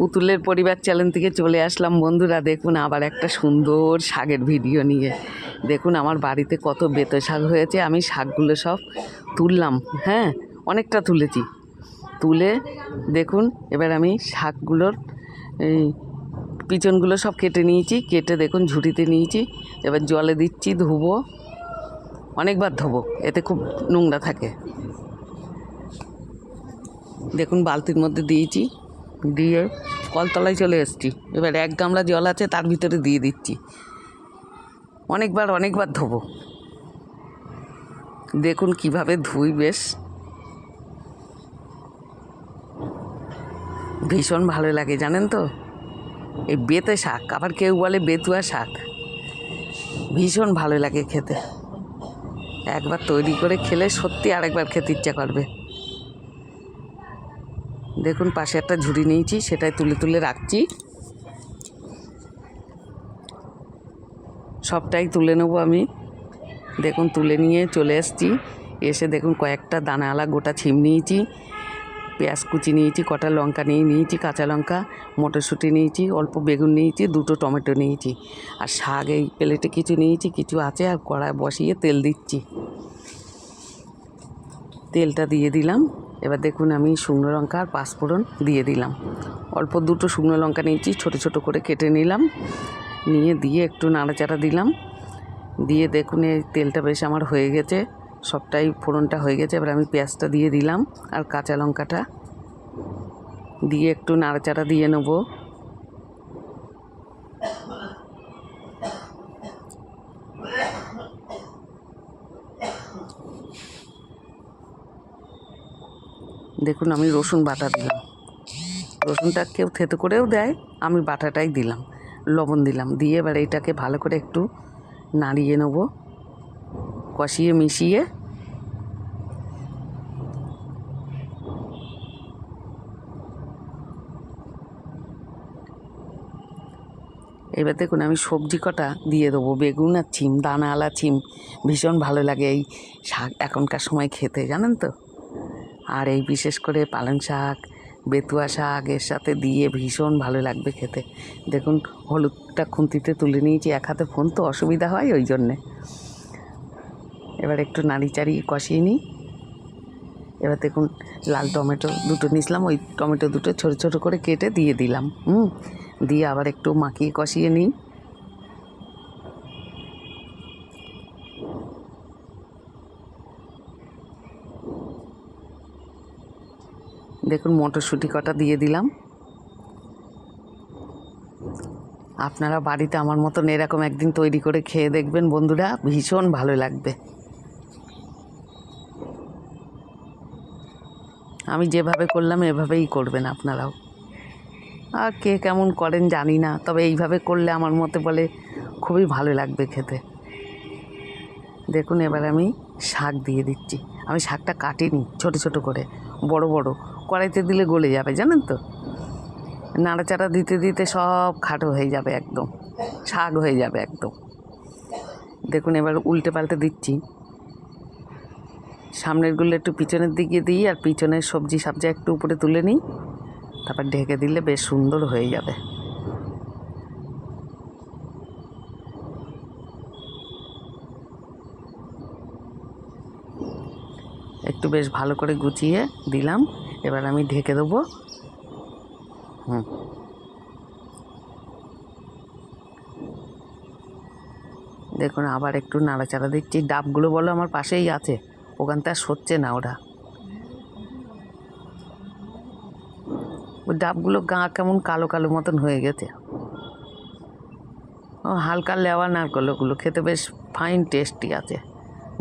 পুতুলের পরিবার চ্যানেল থেকে চলে আসলাম। বন্ধুরা, দেখুন আবার একটা সুন্দর শাকের ভিডিও নিয়ে। দেখুন আমার বাড়িতে কত বেতো শাক হয়েছে। আমি শাকগুলো সব তুললাম হ্যাঁ? অনেকটা তুলেছি। তুলে দেখুন, এবার আমি শাকগুলোর এই পিছনগুলো সব কেটে নিয়েছি। কেটে দেখুন, ঝুড়িতে নিয়েছি। এবার জলে দিচ্ছি, ধুবো। অনেকবার ধোবো, এতে খুব নোংরা থাকে। দেখুন, বালতির মধ্যে দিয়েছি। দিয়ে কলতলায় চলে এসেছি। এবার এক গামলা জল আছে, তার ভিতরে দিয়ে দিচ্ছি। অনেকবার অনেকবার ধোবো। দেখুন কীভাবে ধুই, বেশ। ভীষণ ভালো লাগে, জানেন তো? এই বেতে শাক, আবার কেউ বলে বেতুয়া শাক। ভীষণ ভালো লাগে খেতে। একবার তৈরি করে খেলে সত্যি আরেকবার খেতে ইচ্ছা করবে। দেখুন, পাশে একটা ঝুড়ি নিয়েছি, সেটাই তুলে তুলে রাখছি। সবটাই তুলে নেব আমি। দেখুন, তুলে নিয়ে চলে এসেছি। এসে দেখুন, কয়েকটা দানাওয়ালা গোটা ছিম নিয়েছি, পেঁয়াজ কুচি নিয়েছি, কটা লঙ্কা নিয়ে নিয়েছি, কাঁচা লঙ্কা, মটরশুঁটি নিয়েছি, অল্প বেগুন নিয়েছি, দুটো টমেটো নিয়েছি। আর শাক এই প্লেটে কিছু নিয়েছি, কিছু আছে, আর কড়ায় বসিয়ে তেল দিচ্ছি। তেলটা দিয়ে দিলাম। এবার দেখুন আমি শুকনো লঙ্কা আর পাঁচফোড়ন দিয়ে দিলাম। অল্প দুটো শুকনো লঙ্কা নিয়েছি, ছোট ছোট করে কেটে নিলাম। নিয়ে দিয়ে একটু নাড়াচাড়া দিলাম। দিয়ে দেখুন এই তেলটা বেশ আমার হয়ে গেছে, সবটাই ফোড়নটা হয়ে গেছে। এবার আমি পেঁয়াজটা দিয়ে দিলাম আর কাঁচা লঙ্কাটা। দিয়ে একটু নাড়াচাড়া দিয়ে নেব। দেখুন, আমি রসুন বাটা দিলাম। রসুনটা কেউ থেতো করেও দেয়, আমি বাটাটাই দিলাম, লবণ দিলাম। দিয়ে এবার এইটাকে ভালো করে একটু নাড়িয়ে নেব, কষিয়ে মিশিয়ে। এবার দেখুন, আমি সবজি কটা দিয়ে দেবো, বেগুন আর ছিম দানাওয়ালা ছিম ভীষণ ভালো লাগে এই শাক এখনকার সময় খেতে, জানেন তো? আর এই বিশেষ করে পালং শাক, বেতুয়া শাক এর সাথে দিয়ে ভীষণ ভালো লাগবে খেতে। দেখুন, হলুদটা খুন্তিতে তুলে নিয়েছি, এক হাতে ফোন তো অসুবিধা হয় ওই জন্যে। এবার একটু নাড়ি চাড়ি কষিয়ে নিই। এবার দেখুন, লাল টমেটো দুটো নিয়েছিলাম, ওই টমেটো দুটো ছোটো ছোটো করে কেটে দিয়ে দিলাম। হুম, দিয়ে আবার একটু মাখিয়ে কষিয়ে নিই। দেখুন, মটরশুঁটি কটা দিয়ে দিলাম। আপনারা বাড়িতে আমার মতন এরকম একদিন তৈরি করে খেয়ে দেখবেন বন্ধুরা, ভীষণ ভালো লাগবে। আমি যেভাবে করলাম, এভাবেই করবেন আপনারাও। আর কে কেমন করেন জানি না, তবে এইভাবে করলে আমার মতে বলে খুবই ভালো লাগবে খেতে। দেখুন, এবার আমি শাক দিয়ে দিচ্ছি। আমি শাকটা কাটিনি, ছোট ছোট করে। বড় বড়। কড়াইতে দিলে গলে যাবে, জানেন তো? নাড়াচাড়া দিতে দিতে সব খাটো হয়ে যাবে একদম। শাক হয়ে যাবে একদম। দেখুন, এবার উল্টে পাল্টে দিচ্ছি। সামনেরগুলো একটু পিছনের দিকে দিই আর পিছনের সবজি সবজি একটু উপরে তুলে নিই। তারপর ঢেকে দিলে বেশ সুন্দর হয়ে যাবে। একটু বেশ ভালো করে গুছিয়ে দিলাম। এবার আমি ঢেকে দেবো। হুম। দেখুন, আবার একটু নাড়াচাড়া দিচ্ছি। ডাবগুলো বলো আমার পাশেই আছে। ওখানটা আর সরছে না ওরা। ওই ডাবগুলো গা কেমন কালো কালো মতন হয়ে গেছে। ও, হালকা লেওয়া নারকল ওগুলো। খেতে বেশ ফাইন টেস্টি আছে।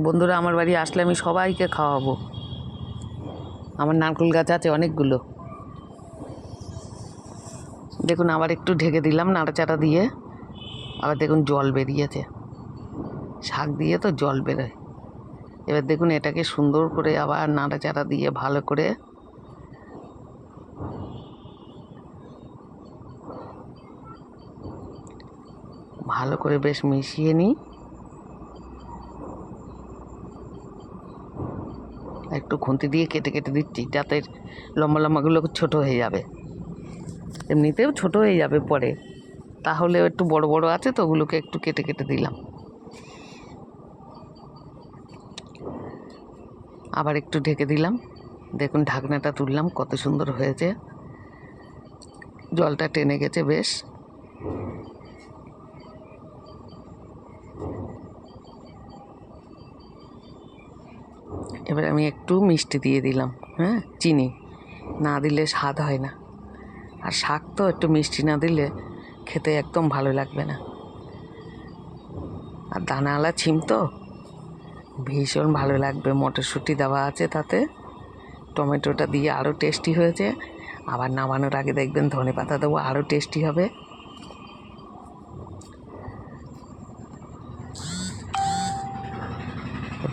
বন্ধুরা, আমার বাড়ি আসলে আমি সবাইকে খাওয়াবো। আমার নারকেল গাছ আছে অনেকগুলো। দেখুন, আবার একটু ঢেকে দিলাম নাড়াচাড়া দিয়ে। আবার দেখুন, জল বেরিয়েছে। শাক দিয়ে তো জল বেরোয়। এবার দেখুন, এটাকে সুন্দর করে আবার নাড়াচাড়া দিয়ে ভালো করে ভালো করে বেশ মিশিয়ে নিই। একটু খুন্তি দিয়ে কেটে কেটে দিচ্ছি, যাতে লম্বা লম্বাগুলো ছোট হয়ে যাবে। এমনিতেও ছোট হয়ে যাবে পরে। তাহলে একটু বড় বড় আছে তো, ওগুলোকে একটু কেটে কেটে দিলাম। আবার একটু ঢেকে দিলাম। দেখুন, ঢাকনাটা তুললাম, কত সুন্দর হয়েছে। জলটা টেনে গেছে, বেশ। এবার আমি একটু মিষ্টি দিয়ে দিলাম হ্যাঁ? চিনি। না দিলে স্বাদ হয় না। আর শাক তো একটু মিষ্টি না দিলে খেতে একদম ভালো লাগবে না। আর দানাওয়ালা ছিম তো? ভীষণ ভালো লাগবে। মটরশুঁটি দেওয়া আছে তাতে। টমেটোটা দিয়ে আরও টেস্টি হয়েছে। আবার নামানোর আগে দেখবেন ধনে পাতা দেবো আরও টেস্টি হবে।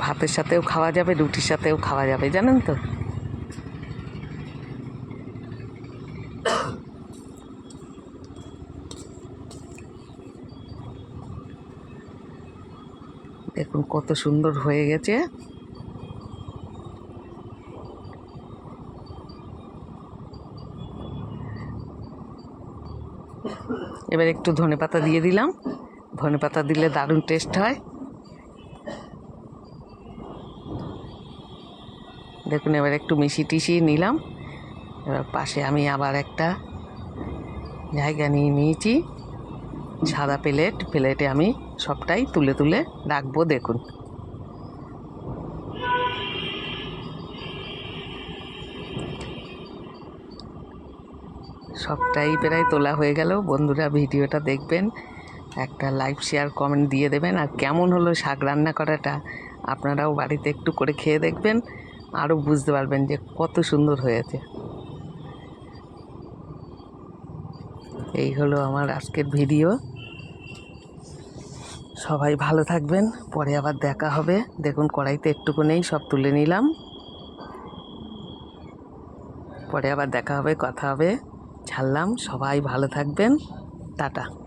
ভাতের সাথেও খাওয়া যাবে, রুটির সাথেও খাওয়া যাবে, জানেন তো? দেখুন কত সুন্দর হয়ে গেছে। এবার একটু ধনে পাতা দিয়ে দিলাম। ধনে পাতা দিলে দারুণ টেস্ট হয়। দেখুন, এবার একটু মিশি টিশি নিলাম। এবার পাশে আমি আবার একটা জায়গা নিয়ে নিয়েছি। সাদা প্লেট, প্লেটে আমি সবটাই তুলে তুলে রাখব, দেখুন। সবটাই প্রায় তোলা হয়ে গেল। বন্ধুরা, ভিডিওটা দেখবেন, একটা লাইক, শেয়ার, কমেন্ট দিয়ে দেবেন। আর কেমন হলো শাক রান্না করাটা, আপনারাও বাড়িতে একটু করে খেয়ে দেখবেন। আরও বুঝতে পারবেন যে কত সুন্দর হয়েছে। এই হলো আমার আজকের ভিডিও। সবাই ভালো থাকবেন, পরে আবার দেখা হবে। দেখুন, কড়াইতে একটুকু নেই সব তুলে নিলাম। পরে আবার দেখা হবে, কথা হবে। ছাড়লাম, সবাই ভালো থাকবেন। টাটা।